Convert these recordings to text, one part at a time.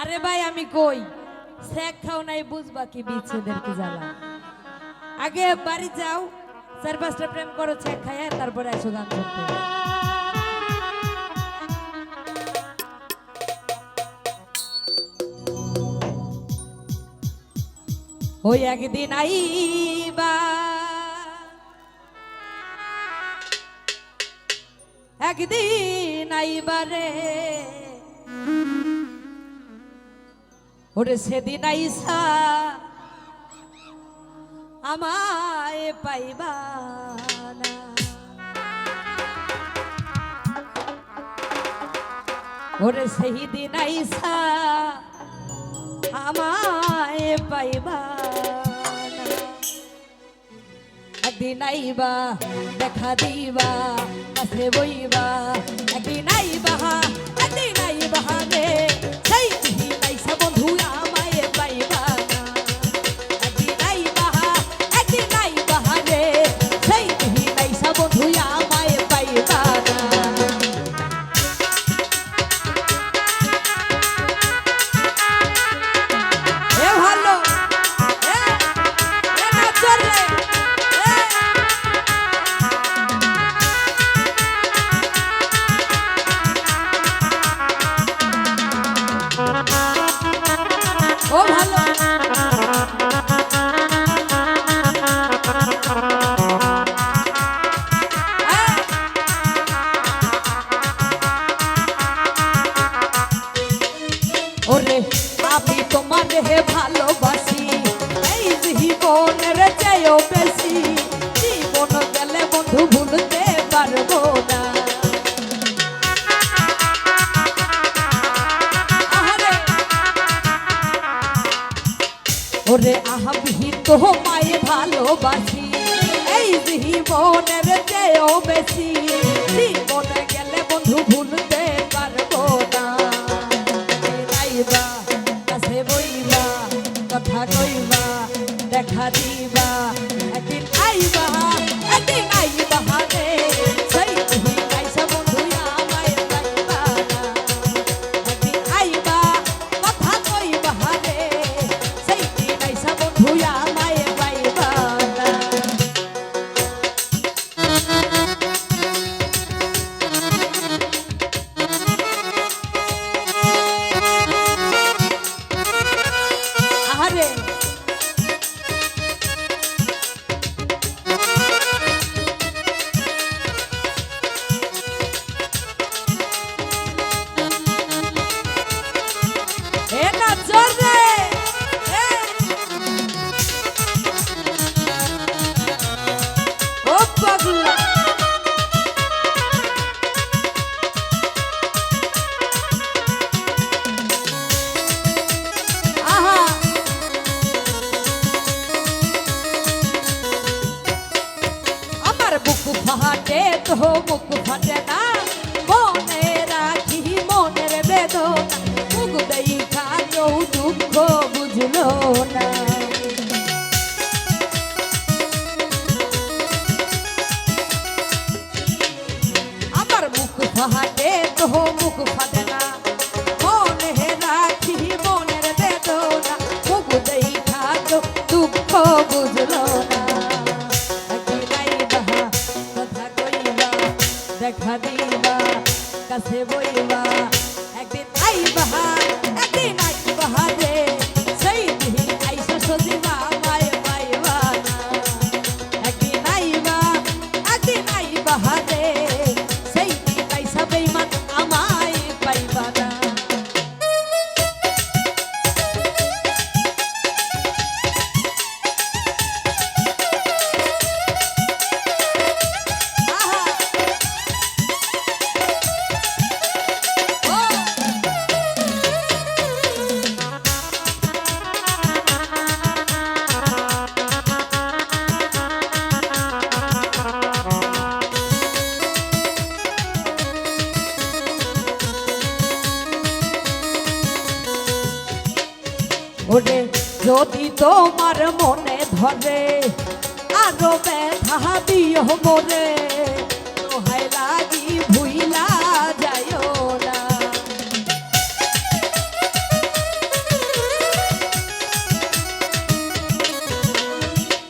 আরে ভাই, আমি কই? শেখ খাও নাই, বুঝবা কি বিচ্ছেদের কি জ্বালা? আগে বাড়ি যাও, চার পাঁচটা প্রেম করো শেখ খায় তারপরে এসো গান করতে। ওই একদিন আইবা, একদিন আইবারে ওরে সেদিন আইসা আমায় পাইবা না ওরে সেই দিন আইসা আমায় পাইবা। একদিন আইবা, দেখা দিবা, কাছে বইবা ভুলতে পারব না। ওরে আহাবি তো মায়ে ভালোবাসি, এই জীবনের চেয়েও বেশি। জীবনে গেলে বন্ধু ভুলতে পারব না। কাছে বইবা, কথা কইবা, দেখা দিবা, একদিন আইবা। একদিন আইবা রে সেই ফাটে যদি তোমার মনে ধরে, আরও ব্যথা দিও মরে। তোহাই ভুইলা যায় না।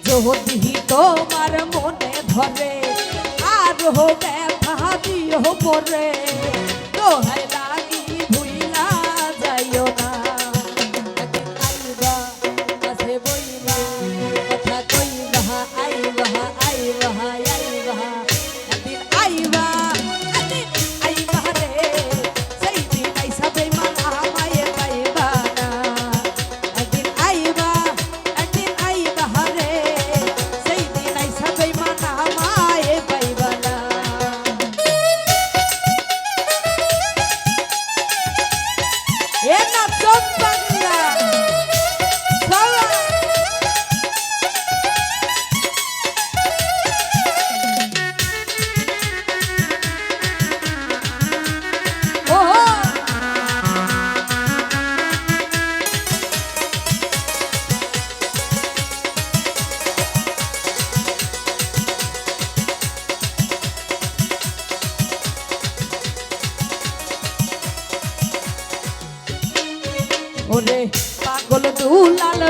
যদি তোমার মনে ধরে, আরও ব্যথা দিও তো তোহাই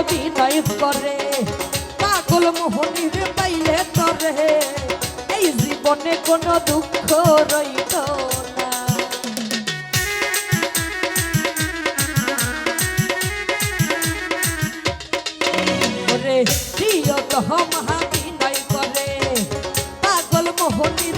বিনয় করে। পাগল মোহনী রে পাইলে তরে। এই জীবনে কোনো দুঃখ রইত প্রিয় তহ মহাবিনয় করে। পাগল মোহনী